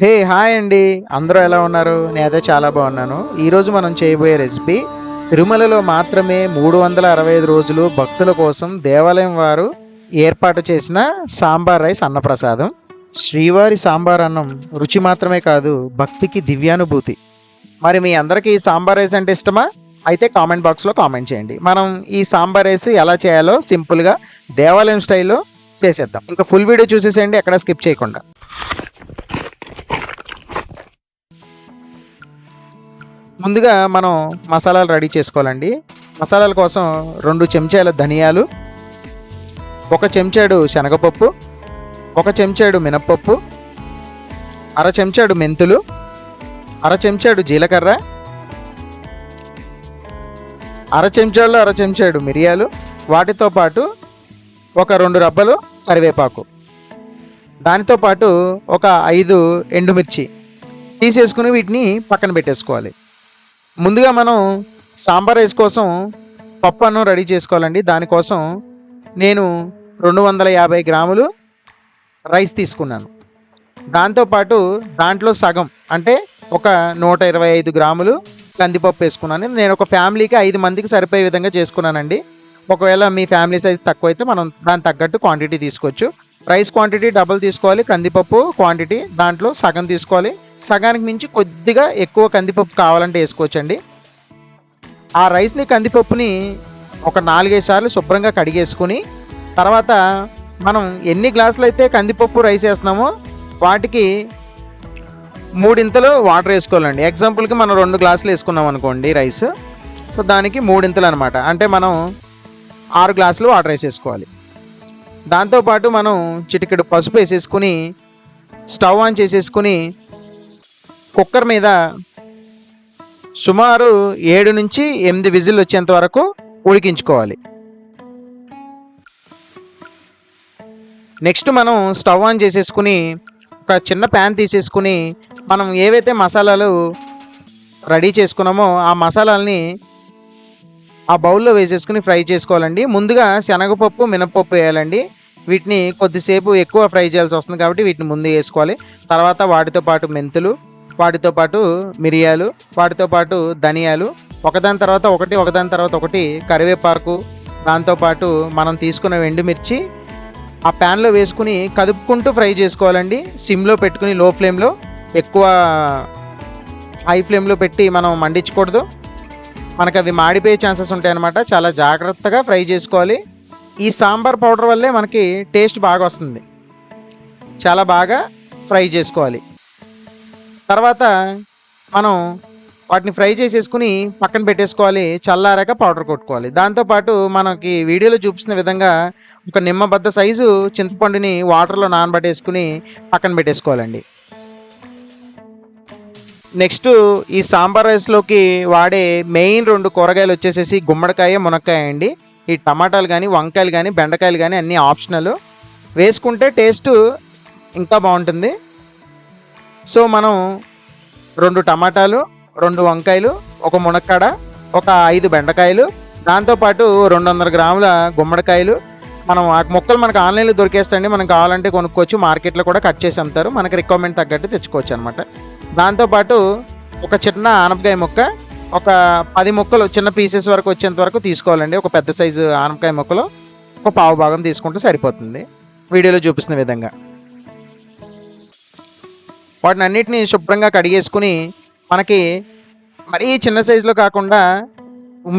Hey hi అండి. అందరూ ఎలా ఉన్నారు? నేనైతే చాలా బాగున్నాను. ఈరోజు మనం చేయబోయే రెసిపీ తిరుమలలో మాత్రమే మూడు వందల అరవై ఐదు రోజులు భక్తుల కోసం దేవాలయం వారు ఏర్పాటు చేసిన సాంబార్ రైస్ అన్నప్రసాదం. శ్రీవారి సాంబార్ అన్నం రుచి మాత్రమే కాదు భక్తికి దివ్యానుభూతి. మరి మీ అందరికీ సాంబార్ రైస్ అంటే ఇష్టమా? అయితే కామెంట్ బాక్స్లో కామెంట్ చేయండి. మనం ఈ సాంబార్ రైస్ ఎలా చేయాలో సింపుల్గా దేవాలయం స్టైల్లో చేసేద్దాం. ఇంకా ఫుల్ వీడియో చూసేసేయండి ఎక్కడ స్కిప్ చేయకుండా. ముందుగా మనం మసాలాలు రెడీ చేసుకోవాలండి. మసాలాల కోసం రెండు చెంచాల ధనియాలు ఒక చెంచాడు శనగపప్పు ఒక చెంచాడు మినప్పప్పు అర చెంచాడు మెంతులు అర చెంచాడు జీలకర్ర అర చెంచాడు అర చెంచాడు మిరియాలు వాటితో పాటు ఒక రెండు రబ్బలు కరివేపాకు. దానితో పాటు ఒక ఐదు ఎండుమిర్చి తీసేసుకుని వీటిని పక్కన పెట్టేసుకోవాలి. ముందుగా మనం సాంబార్ రైస్ కోసం పప్పు అన్నం రెడీ చేసుకోవాలండి. దానికోసం నేను రెండు వందల యాభై గ్రాములు రైస్ తీసుకున్నాను. దాంతోపాటు దాంట్లో సగం అంటే ఒక నూట ఇరవై ఐదు గ్రాములు కందిపప్పు వేసుకున్నాను. నేను ఒక ఫ్యామిలీకి ఐదు మందికి సరిపోయే విధంగా చేసుకున్నానండి. ఒకవేళ మీ ఫ్యామిలీ సైజ్ తక్కువ అయితే మనం దానికి తగ్గట్టు క్వాంటిటీ తీసుకోవచ్చు. రైస్ క్వాంటిటీ డబుల్ తీసుకోవాలి కందిపప్పు క్వాంటిటీ దాంట్లో సగం తీసుకోవాలి. సగానికి మించి కొద్దిగా ఎక్కువ కందిపప్పు కావాలంటే వేసుకోవచ్చండి. ఆ రైస్ని కందిపప్పుని ఒక నాలుగైదు సార్లు శుభ్రంగా కడిగేసుకుని తర్వాత మనం ఎన్ని గ్లాసులు అయితే కందిపప్పు రైస్ వేస్తున్నామో వాటికి మూడింతలు వాటర్ వేసుకోవాలండి. ఎగ్జాంపుల్కి మనం రెండు గ్లాసులు వేసుకున్నాం అనుకోండి రైస్. సో దానికి మూడింతలు అనమాట అంటే మనం ఆరు గ్లాసులు వాటర్ వేసేసుకోవాలి దాంతోపాటు మనం చిటికెడు పసుపు వేసేసుకుని స్టవ్ ఆన్ చేసేసుకుని కుక్కర్ మీద సుమారు ఏడు నుంచి ఎనిమిది విజిల్ వచ్చేంత వరకు ఉడికించుకోవాలి. నెక్స్ట్ మనం స్టవ్ ఆన్ చేసేసుకుని ఒక చిన్న ప్యాన్ తీసేసుకుని మనం ఏవైతే మసాలాలు రెడీ చేసుకున్నామో ఆ మసాలాలని ఆ బౌల్లో వేసేసుకుని ఫ్రై చేసుకోవాలండి. ముందుగా శనగపప్పు మినపప్పు వేయాలండి. వీటిని కొద్దిసేపు ఎక్కువ ఫ్రై చేయాల్సి వస్తుంది కాబట్టి వీటిని ముందు వేసుకోవాలి. తర్వాత వాటితో పాటు మెంతులు వాటితో పాటు మిరియాలు వాటితో పాటు ధనియాలు ఒకదాని తర్వాత ఒకటి ఒకదాని తర్వాత ఒకటి కరివేపాకు దాంతోపాటు మనం తీసుకున్న ఎండుమిర్చి ఆ ప్యాన్లో వేసుకుని కదుపుకుంటూ ఫ్రై చేసుకోవాలండి. సిమ్లో పెట్టుకుని లో ఫ్లేమ్లో ఎక్కువ హై ఫ్లేమ్లో పెట్టి మనం మండించకూడదు. మనకు అవి మాడిపోయే ఛాన్సెస్ ఉంటాయన్నమాట. చాలా జాగ్రత్తగా ఫ్రై చేసుకోవాలి. ఈ సాంబార్ పౌడర్ వల్లే మనకి టేస్ట్ బాగా వస్తుంది. చాలా బాగా ఫ్రై చేసుకోవాలి. తర్వాత మనం వాటిని ఫ్రై చేసేసుకుని పక్కన పెట్టేసుకోవాలి చల్లారాక పౌడర్ కొట్టుకోవాలి. దాంతోపాటు మనకి వీడియోలో చూపిస్తున్న విధంగా ఒక నిమ్మబద్ద సైజు చింతపండుని వాటర్లో నానబెట్టేసుకుని పక్కన పెట్టేసుకోవాలండి. నెక్స్ట్ ఈ సాంబార్ రైస్లోకి వాడే మెయిన్ రెండు కూరగాయలు వచ్చేసేసి గుమ్మడికాయ మునక్కాయ అండి. ఈ టమాటాలు కానీ వంకాయలు కానీ బెండకాయలు కానీ అన్నీ ఆప్షనల్. వేసుకుంటే టేస్ట్ ఇంకా బాగుంటుంది. సో మనం రెండు టమాటాలు రెండు వంకాయలు ఒక మునక్కాడ ఒక ఐదు బెండకాయలు దాంతోపాటు రెండు వందల గ్రాముల గుమ్మడికాయలు. మనం ఆ మొక్కలు మనకు ఆన్లైన్లో దొరికేస్తాయండి. మనం కావాలంటే కొనుక్కోవచ్చు. మార్కెట్లో కూడా కట్ చేసి అమ్ముతారు. మనకి రిక్వైర్మెంట్ తగ్గట్టు తెచ్చుకోవచ్చు అనమాట దాంతోపాటు ఒక చిన్న ఆనపకాయ ముక్క ఒక పది ముక్కలు చిన్న పీసెస్ వరకు వచ్చేంత వరకు తీసుకోవాలండి. ఒక పెద్ద సైజు ఆనపకాయ ముక్కలు ఒక పావు భాగం తీసుకుంటే సరిపోతుంది. వీడియోలో చూపిస్తున్న విధంగా. వాటిని అన్నిటినీ శుభ్రంగా కడిగేసుకుని మనకి మరీ చిన్న సైజులో కాకుండా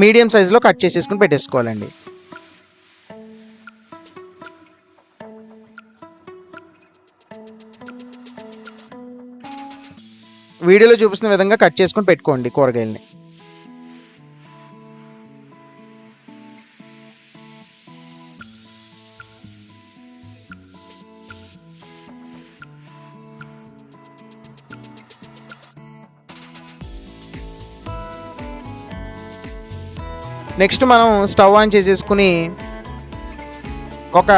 మీడియం సైజులో కట్ చేసేసుకుని పెట్టేసుకోవాలండి. వీడియోలో చూపిస్తున్న విధంగా కట్ చేసుకుని పెట్టుకోండి కూరగాయలని. నెక్స్ట్ మనం స్టవ్ ఆన్ చేసేసుకుని ఒక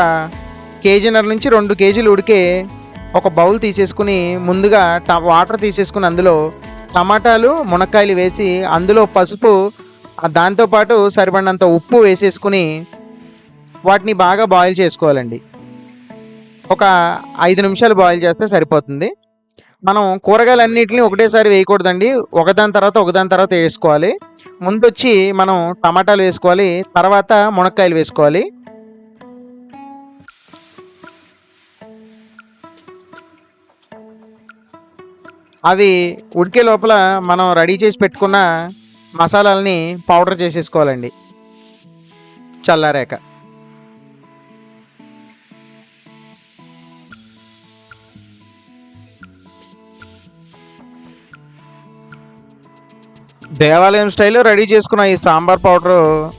కేజీన్నర నుంచి రెండు కేజీలు ఉడికే ఒక బౌల్ తీసేసుకుని ముందుగా ట వాటర్ తీసేసుకుని అందులో టమాటాలు మునక్కాయలు వేసి అందులో పసుపు దాంతోపాటు సరిపడినంత ఉప్పు వేసేసుకుని వాటిని బాగా బాయిల్ చేసుకోవాలండి. ఒక ఐదు నిమిషాలు బాయిల్ చేస్తే సరిపోతుంది. మనం కూరగాయలన్నిటిని ఒకటేసారి వేయకూడదండి. ఒకదాని తర్వాత ఒకదాని తర్వాత వేసుకోవాలి. ముందు వచ్చి మనం టమాటాలు వేసుకోవాలి. తర్వాత మునక్కాయలు వేసుకోవాలి. అవి ఉడికే లోపల మనం రెడీ చేసి పెట్టుకున్న మసాలాలని పౌడర్ చేసేసుకోవాలండి. చల్లారాక. దేవాలయం స్టైల్లో రెడీ చేసుకున్న ఈ సాంబార్ పౌడర్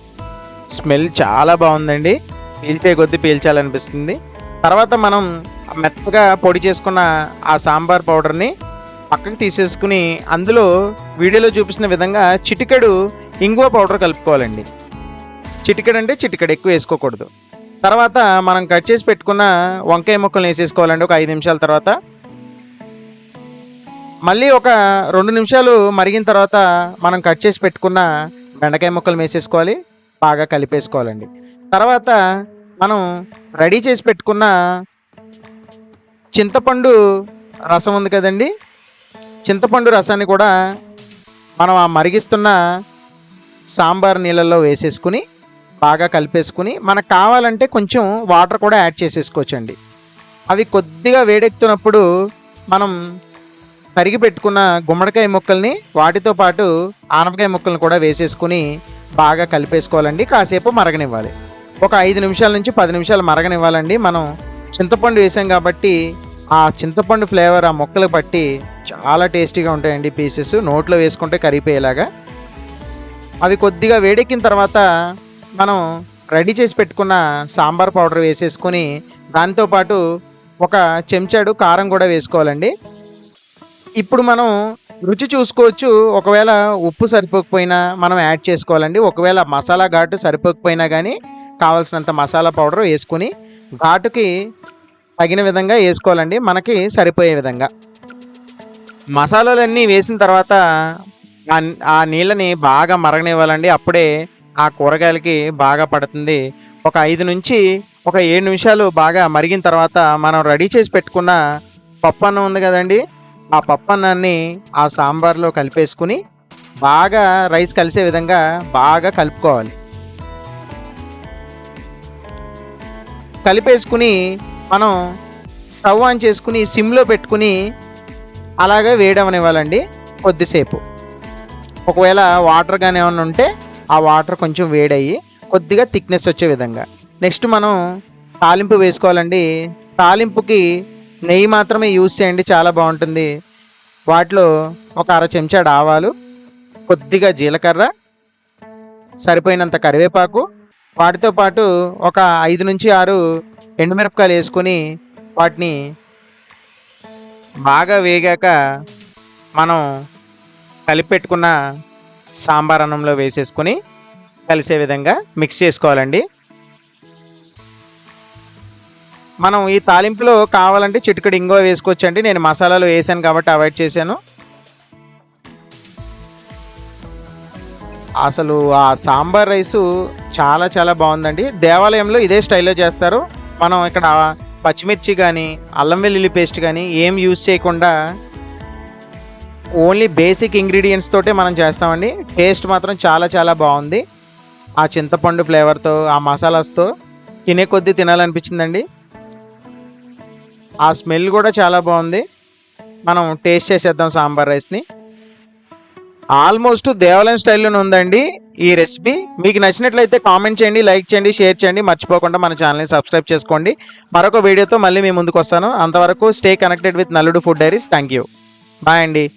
స్మెల్ చాలా బాగుందండి. పీల్చే కొద్దీ పీల్చాలనిపిస్తుంది. తర్వాత మనం మెత్తగా పొడి చేసుకున్న ఆ సాంబార్ పౌడర్ని పక్కకి తీసేసుకుని అందులో వీడియోలో చూపించిన విధంగా చిటికెడు ఇంగువ పౌడర్ కలుపుకోవాలండి. చిటికెడు అంటే చిటికెడు ఎక్కువ వేసుకోకూడదు. తర్వాత మనం కట్ చేసి పెట్టుకున్న వంకాయ ముక్కలు వేసేసుకోవాలండి. ఒక ఐదు నిమిషాల తర్వాత మళ్ళీ ఒక రెండు నిమిషాలు మరిగిన తర్వాత మనం కట్ చేసి పెట్టుకున్న బెండకాయ ముక్కలు వేసేసుకోవాలి బాగా కలిపేసుకోవాలండి. తర్వాత మనం రెడీ చేసి పెట్టుకున్న చింతపండు రసం ఉంది కదండి చింతపండు రసాన్ని కూడా మనం ఆ మరిగిస్తున్న సాంబార్ నీళ్ళల్లో వేసేసుకుని బాగా కలిపేసుకుని మనకు కావాలంటే కొంచెం వాటర్ కూడా యాడ్ చేసేసుకోవచ్చండి. అవి కొద్దిగా వేడెక్కుతున్నప్పుడు మనం తరిగి పెట్టుకున్న గుమ్మడికాయ ముక్కల్ని వాటితో పాటు ఆనపకాయ ముక్కల్ని కూడా వేసేసుకుని బాగా కలిపేసుకోవాలండి. కాసేపు మరగనివ్వాలి. ఒక ఐదు నిమిషాల నుంచి పది నిమిషాలు మరగనివ్వాలండి. మనం చింతపండు వేసాం కాబట్టి ఆ చింతపండు ఫ్లేవర్ ఆ ముక్కలు పట్టి చాలా టేస్టీగా ఉంటాయండి పీసెస్. నోట్లో వేసుకుంటే కరిగిపోయేలాగా. అవి కొద్దిగా వేడెక్కిన తర్వాత మనం రెడీ చేసి పెట్టుకున్న సాంబార్ పౌడర్ వేసేసుకొని దాంతోపాటు ఒక చెంచాడు కారం కూడా వేసుకోవాలండి. ఇప్పుడు మనం రుచి చూసుకోవచ్చు. ఒకవేళ ఉప్పు సరిపోకపోయినా మనం యాడ్ చేసుకోవాలండి. ఒకవేళ మసాలా ఘాటు సరిపోకపోయినా కానీ కావాల్సినంత మసాలా పౌడర్ వేసుకుని ఘాటుకి తగిన విధంగా వేసుకోవాలండి. మనకి సరిపోయే విధంగా. మసాలాలన్నీ వేసిన తర్వాత ఆ- నీళ్ళని బాగా మరగనివ్వాలండి. అప్పుడే ఆ కూరగాయలకి బాగా పడుతుంది. ఒక ఐదు నుంచి ఒక ఏడు నిమిషాలు బాగా మరిగిన తర్వాత మనం రెడీ చేసి పెట్టుకున్న పప్పు అన్నం ఉంది కదండి. ఆ పప్పు అన్నాన్ని ఆ సాంబార్లో కలిపేసుకుని బాగా రైస్ కలిసే విధంగా బాగా కలుపుకోవాలి. కలిపేసుకుని మనం స్టవ్ ఆన్ చేసుకుని సిమ్లో పెట్టుకుని అలాగే వేడవనివ్వాలండి కొద్దిసేపు. ఒకవేళ వాటర్ కానీ ఏమైనా ఉంటే ఆ వాటర్ కొంచెం వేడయ్యి కొద్దిగా థిక్నెస్ వచ్చే విధంగా. నెక్స్ట్ మనం తాలింపు వేసుకోవాలండి. తాలింపుకి నెయ్యి మాత్రమే యూజ్ చేయండి చాలా బాగుంటుంది. వాటిలో ఒక అర చెంచాడు ఆవాలు కొద్దిగా జీలకర్ర సరిపోయినంత కరివేపాకు వాటితో పాటు ఒక ఐదు నుంచి ఆరు ఎండుమిరపకాయలు వేసుకొని వాటిని బాగా వేగాక మనం కలిపి పెట్టుకున్న సాంబార్ అన్నంలో వేసేసుకొని కలిసే విధంగా మిక్స్ చేసుకోవాలండి. మనం ఈ తాలింపులో కావాలంటే చిటికెడు ఇంగో వేసుకోవచ్చండి. నేను మసాలాలు వేసాను కాబట్టి అవాయిడ్ చేశాను. అసలు ఆ సాంబార్ రైసు చాలా చాలా బాగుందండి. దేవాలయంలో ఇదే స్టైల్లో చేస్తారు. మనం ఇక్కడ పచ్చిమిర్చి కానీ అల్లం వెల్లుల్లి పేస్ట్ కానీ ఏం యూజ్ చేయకుండా ఓన్లీ బేసిక్ ఇంగ్రీడియంట్స్ తోటే మనం చేస్తామండి. టేస్ట్ మాత్రం చాలా చాలా బాగుంది. ఆ చింతపండు ఫ్లేవర్తో ఆ మసాలాస్తో తినే కొద్దీ తినాలనిపించిందండి. ఆ స్మెల్ కూడా చాలా బాగుంది. మనం టేస్ట్ చేసేద్దాం సాంబార్ రైస్ని. ఆల్మోస్ట్ దేవాలయం స్టైల్లోనే ఉందండి ఈ రెసిపీ. మీకు నచ్చినట్లయితే కామెంట్ చేయండి లైక్ చేయండి షేర్ చేయండి. మర్చిపోకుండా మన ఛానల్ని సబ్స్క్రైబ్ చేసుకోండి. మరొక వీడియోతో మళ్ళీ మీ ముందుకు వస్తాను. అంతవరకు stay connected with నల్లుడు food diaries. Thank you bye అండి.